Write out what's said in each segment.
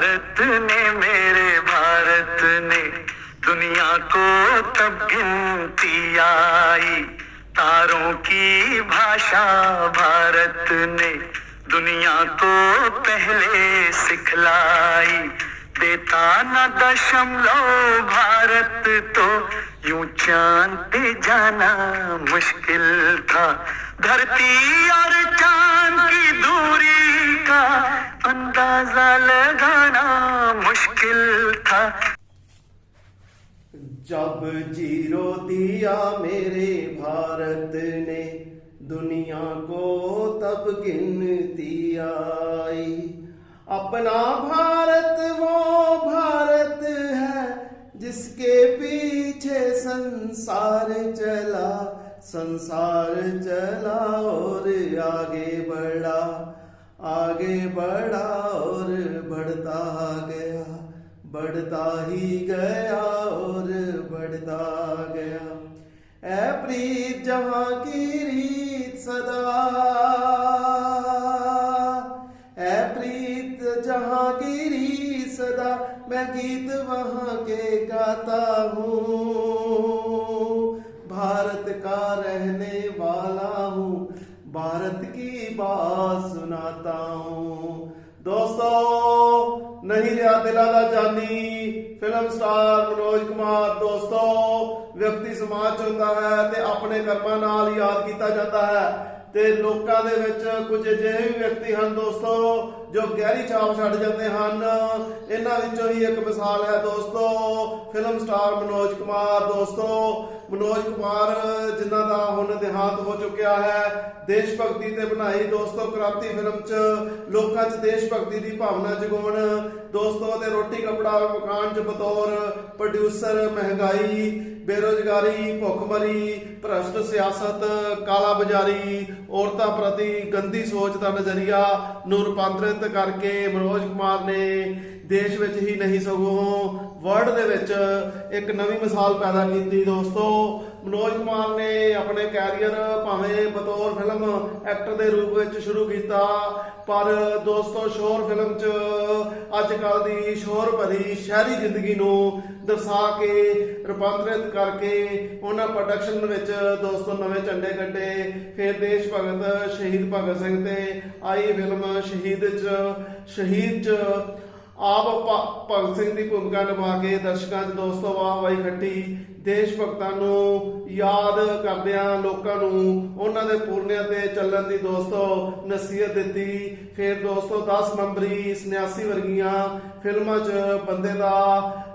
भारत ने, मेरे भारत ने दुनिया को तब गिनती आई। तारों की भाषा भारत ने दुनिया को पहले सिखलाई। देता न दशमलव भारत तो यूँ चाँद जाना मुश्किल था। धरती और चाँद की दूरी का अंदाज़ा लगाना मुश्किल था। जब ज़ीरो दिया मेरे भारत ने, दुनिया को तब गिनती आई। अपना भारत वो भारत है, जिसके पीछे संसार चला संसार चला और आगे बढ़ा आगे बढ़ा और बढ़ता गया बढ़ता ही गया और बढ़ता गया ऐ प्रीत जहाँ की रीत सदा ऐ प्रीत जहाँ की रीत सदा मैं गीत वहाँ के गाता ਨਹੀਂ ਰਿਹਾ ਦਿਲਾਂ ਦਾ ਜਾਨੀ। ਫਿਲਮ ਸਟਾਰ ਮਨੋਜ ਕੁਮਾਰ, ਦੋਸਤੋ, ਵਿਅਕਤੀ ਸਮਾਜ ਚ ਹੁੰਦਾ ਹੈ ਤੇ ਆਪਣੇ ਕਰਮਾਂ ਨਾਲ ਯਾਦ ਕੀਤਾ ਜਾਂਦਾ ਹੈ। ਤੇ ਲੋਕਾਂ ਦੇ ਵਿੱਚ ਕੁਝ ਅਜਿਹੇ ਵੀ ਵਿਅਕਤੀ ਹਨ, ਦੋਸਤੋ, ਜੋ ਗਹਿਰੀ ਛਾਪ ਛੱਡ ਜਾਂਦੇ ਹਨ। ਇਹਨਾਂ ਵਿੱਚੋਂ ਹੀ ਇੱਕ ਮਿਸਾਲ ਹੈ, ਦੋਸਤੋ, ਫਿਲਮ ਸਟਾਰ ਮਨੋਜ ਕੁਮਾਰ, ਦੋਸਤੋ। ਮਨੋਜ ਕੁਮਾਰ, ਜਿਨ੍ਹਾਂ ਦਾ ਹੁਣ ਦੇਹਾਂਤ ਹੋ ਚੁੱਕਿਆ ਹੈ, ਦੇਸ਼ ਭਗਤੀ ਤੇ ਬਣਾਈ ਦੋਸਤੋ ਕ੍ਰਾਂਤੀ ਫਿਲਮ 'ਚ, ਲੋਕਾਂ 'ਚ ਦੇਸ਼ ਭਗਤੀ ਦੀ ਭਾਵਨਾ ਜਗਾਉਣ। ਦੋਸਤੋ ਤੇ ਰੋਟੀ ਕਪੜਾ, ਮਕਾਨ 'ਚ ਬਤੌਰ ਪ੍ਰੋਡਿਊਸਰ ਮਹਿੰਗਾਈ, ਬੇਰੋਜ਼ਗਾਰੀ, ਭੁੱਖਮਰੀ, ਭ੍ਰਸ਼ਟ ਸਿਆਸਤ, ਕਾਲਾ ਬਾਜ਼ਾਰੀ, ਔਰਤਾਂ ਪ੍ਰਤੀ ਗੰਦੀ ਸੋਚ ਦਾ ਨਜ਼ਰੀਆ। ਨੂੰ ਰੂਪਾਂਤਰਿਤ ਕਰਕੇ ਮਨੋਜ ਕੁਮਾਰ ਨੇ ਦੇਸ਼ ਵਿੱਚ ਹੀ ਨਹੀਂ ਸਗੋਂ ਵਰਲਡ ਦੇ ਵਿੱਚ ਇੱਕ ਨਵੀਂ ਮਿਸਾਲ ਪੈਦਾ ਕੀਤੀ ਦੋਸਤੋ। ਮਨੋਜ ਕੁਮਾਰ ਨੇ ਆਪਣੇ ਕੈਰੀਅਰ ਭਾਵੇਂ ਬਤੌਰ ਫਿਲਮ ਐਕਟਰ ਦੇ ਰੂਪ ਵਿੱਚ ਸ਼ੁਰੂ ਕੀਤਾ, ਪਰ ਦੋਸਤੋ ਸ਼ੋਰ ਫਿਲਮ 'ਚ ਅੱਜ ਕੱਲ ਦੀ ਸ਼ੋਰ ਭਰੀ ਸ਼ਹਿਰੀ ਜ਼ਿੰਦਗੀ ਨੂੰ ਦਰਸਾ ਕੇ, ਰੂਪਾਂਤਰਿਤ ਕਰਕੇ ਉਹਨਾਂ ਪ੍ਰੋਡਕਸ਼ਨ ਵਿੱਚ ਦੋਸਤੋ ਨਵੇਂ ਝੰਡੇ ਕੱਢੇ। ਫਿਰ ਦੇਸ਼ ਭਗਤ ਸ਼ਹੀਦ ਭਗਤ ਸਿੰਘ ਤੇ ਆਈ ਫਿਲਮ ਸ਼ਹੀਦ 'ਚ ਸ਼ਹੀਦ 'ਚ ਆਪ ਭਗਤ ਸਿੰਘ ਦੀ ਭੂਮਿਕਾ ਨਿਭਾ ਕੇ ਦਰਸ਼ਕਾਂ 'ਚ ਦੋਸਤੋ ਵਾਹ ਵਾਹੀ ਖੱਟੀ ਦੇਸ਼ ਭਗਤਾਂ ਨੂੰ ਯਾਦ ਕਰਦਿਆਂ ਲੋਕਾਂ ਨੂੰ। ਉਹਨਾਂ ਦੇ ਪੂਰਨਿਆਂ ਤੇ ਚੱਲਣ ਦੀ ਦੋਸਤੋ ਨਸੀਹਤ ਦਿੱਤੀ। ਫਿਰ ਦੋਸਤੋ 10 ਨੰਬਰੀ ਸੰਨਿਆਸੀ ਵਰਗੀਆਂ ਫਿਲਮਾਂ 'ਚ ਬੰਦੇ ਦਾ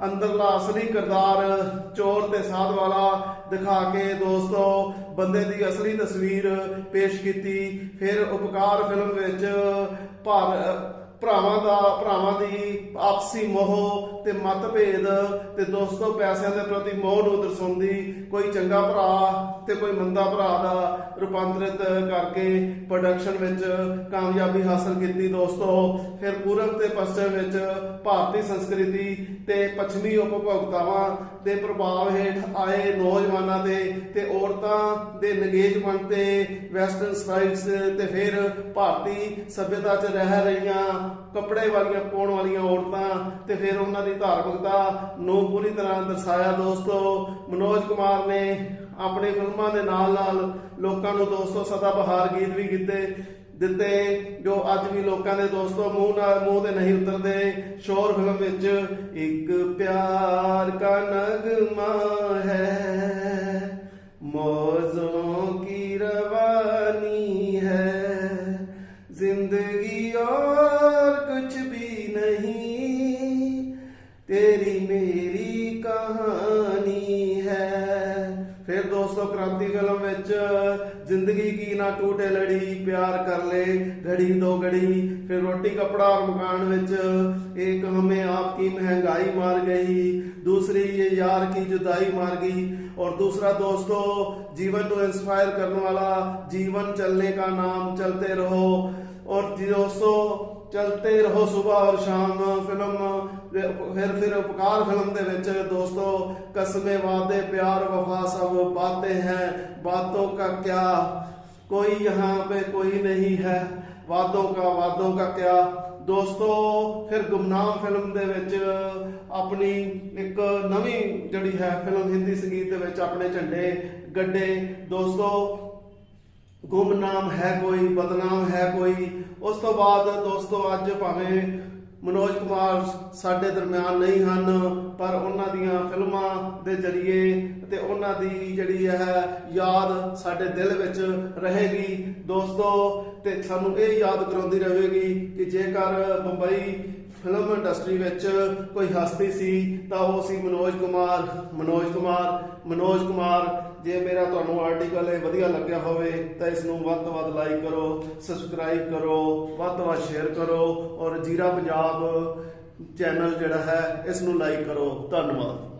ਅੰਦਰਲਾ ਅਸਲੀ ਕਿਰਦਾਰ ਚੋਰ ਤੇ ਸਾਧ ਵਾਲਾ ਦਿਖਾ ਕੇ ਦੋਸਤੋ ਬੰਦੇ ਦੀ ਅਸਲੀ ਤਸਵੀਰ ਪੇਸ਼ ਕੀਤੀ। ਫਿਰ ਉਪਕਾਰ ਫਿਲਮ ਵਿੱਚ ਭਾਰ ਭਰਾਵਾਂ ਦਾ, ਭਰਾਵਾਂ ਦੀ ਆਪਸੀ ਮੋਹ ਤੇ ਮਤਭੇਦ ਤੇ ਦੋਸਤੋ ਪੈਸਿਆਂ ਦੇ ਪ੍ਰਤੀ ਮੋਹ ਨੂੰ ਦਰਸਾਉਂਦੀ ਕੋਈ ਚੰਗਾ ਭਰਾ ਤੇ ਕੋਈ ਮੰਦਾ ਭਰਾ ਦਾ ਰੂਪਾਂਤਰਿਤ ਕਰਕੇ ਪ੍ਰੋਡਕਸ਼ਨ ਵਿੱਚ ਕਾਮਯਾਬੀ ਹਾਸਲ ਕੀਤੀ ਦੋਸਤੋ। ਫਿਰ ਪੂਰਬ ਤੇ ਪੱਛਮ ਵਿੱਚ ਭਾਰਤੀ ਸੰਸਕ੍ਰਿਤੀ ਤੇ ਪੱਛਮੀ ਉਪਭੋਗਤਾਵਾਂ ਦੇ ਪ੍ਰਭਾਵ ਹੇਠ ਆਏ ਨੌਜਵਾਨਾਂ ਦੇ ਤੇ ਔਰਤਾਂ ਦੇ ਨਗੇਜਮੈਂਟ ਤੇ ਵੈਸਟਰਨ ਸਟਾਈਲਸ ਤੇ ਫਿਰ ਭਾਰਤੀ ਸਭਿਅਤਾ 'ਚ ਰਹਿ ਰਹੀਆਂ ਕੱਪੜੇ ਵਾਲੀਆਂ, ਪਾਉਣ ਵਾਲੀਆਂ ਔਰਤਾਂ ਤੇ ਫਿਰ ਉਹਨਾਂ ਦੀ ਧਾਰਮਿਕਤਾ ਨੂੰ ਪੂਰੀ ਤਰ੍ਹਾਂ ਦਰਸਾਇਆ। ਦੋਸਤੋ, ਮਨੋਜ ਕੁਮਾਰ ਨੇ ਆਪਣੇ ਫਿਲਮਾਂ ਦੇ ਨਾਲ ਨਾਲ ਲੋਕਾਂ ਨੂੰ ਦੋਸਤੋ ਸਦਾ ਬਹਾਰ ਗੀਤ ਵੀ ਕੀਤੇ। ਦਿੱਤੇ ਜੋ ਅੱਜ ਵੀ ਲੋਕਾਂ ਦੇ ਦੋਸਤੋ ਮੂੰਹ ਨਾਲ ਮੂੰਹ ਤੇ ਨਹੀਂ ਉਤਰਦੇ, ਸ਼ੋਰ ਫਿਲਮ ਵਿੱਚ ਇੱਕ ਪਿਆਰ ਕਾ ਨਗਮਾ ਹੈ। ਮੌਜ਼ੋਂ ਕੀ ਰਵਾਨੀ ਹੈ? ਜ਼ਿੰਦਗੀ ਔਰ ਕੁਝ ਵੀ ਨਹੀਂ, ਤੇਰੀ ਮੇਰੀ ਕਹਾਣੀ ਦੋਸਤੋ ਕ੍ਰਾਂਤੀ ਫਿਲਮ ਵਿੱਚ ਜ਼ਿੰਦਗੀ ਕੀ ਨਾ ਟੂਟੇ ਲੜੀ ਪਿਆਰ ਕਰ ਲੈ ਘੜੀ ਦੋ ਘੜੀ ਫਿਰ ਰੋਟੀ ਕਪੜਾ और मकान ਵਿੱਚ एक हमें आपकी महंगाई मार गई दूसरी ये यार की जुदाई मार गई और दूसरा दोस्तों जीवन को इंस्पायर करने वाला जीवन चलने का नाम चलते रहो और जी दोस्तों ਚਲਤੇ ਰਹੋ ਸਵੇਰ ਔਰ ਸ਼ਾਮ ਫਿਲਮ ਫਿਰ ਫਿਰ ਉਪਕਾਰ ਫਿਲਮ ਦੇ ਵਿੱਚ। ਦੋਸਤੋ ਕਸਮੇ ਵਾਦੇ, ਪਿਆਰ ਵਫਾ ਸਭ ਬਾਤੇ ਹੈ। ਬਾਤੋਂ ਕਾ ਕਿਆ? ਕੋਈ ਯਹਾਂ ਪੇ ਕੋਈ ਨਹੀਂ ਹੈ। ਵਾਦੋਂ ਕਾ ਵਾਦੋਂ ਕਾ ਕਿਆ? ਦੋਸਤੋ, ਫਿਰ ਗੁਮਨਾਮ ਫਿਲਮ ਦੇ ਵਿੱਚ ਆਪਣੀ ਇੱਕ ਨਵੀਂ ਜਿਹੜੀ ਹੈ ਫਿਲਮ ਹਿੰਦੀ ਸੰਗੀਤ ਦੇ ਵਿੱਚ ਆਪਣੇ ਝੰਡੇ ਗੱਡੇ। ਦੋਸਤੋ ਗੁੰਮਨਾਮ ਹੈ ਕੋਈ, ਬਦਨਾਮ ਹੈ ਕੋਈ। ਉਸ ਤੋਂ ਬਾਅਦ ਦੋਸਤੋ, ਅੱਜ ਭਾਵੇਂ ਮਨੋਜ ਕੁਮਾਰ ਸਾਡੇ ਦਰਮਿਆਨ ਨਹੀਂ ਹਨ, ਪਰ ਉਹਨਾਂ ਦੀਆਂ ਫਿਲਮਾਂ ਦੇ ਜ਼ਰੀਏ ਤੇ ਉਹਨਾਂ ਦੀ ਜਿਹੜੀ ਹੈ ਯਾਦ ਸਾਡੇ ਦਿਲ ਵਿੱਚ ਰਹੇਗੀ। ਦੋਸਤੋ, ਤੇ ਸਾਨੂੰ ਇਹ ਯਾਦ ਕਰਾਉਂਦੀ ਰਹੇਗੀ ਕਿ ਜੇਕਰ ਬੰਬਈ ਫਿਲਮ ਇੰਡਸਟਰੀ ਵਿੱਚ ਕੋਈ ਹਸਤੀ ਸੀ, ਤਾਂ ਉਹ ਸੀ ਮਨੋਜ ਕੁਮਾਰ ਮਨੋਜ ਕੁਮਾਰ ਮਨੋਜ ਕੁਮਾਰ। ਜੇ ਮੇਰਾ ਤੁਹਾਨੂੰ ਆਰਟੀਕਲ ਇਹ ਵਧੀਆ ਲੱਗਿਆ ਹੋਵੇ, ਤਾਂ ਇਸ ਨੂੰ ਵੱਧ ਤੋਂ ਵੱਧ ਲਾਈਕ ਕਰੋ ਸਬਸਕ੍ਰਾਈਬ ਕਰੋ, ਵੱਧ ਤੋਂ ਵੱਧ ਸ਼ੇਅਰ ਕਰੋ ਔਰ ਜੀਰਾ ਪੰਜਾਬ ਚੈਨਲ ਜਿਹੜਾ ਹੈ ਇਸ ਨੂੰ ਲਾਈਕ ਕਰੋ। ਧੰਨਵਾਦ।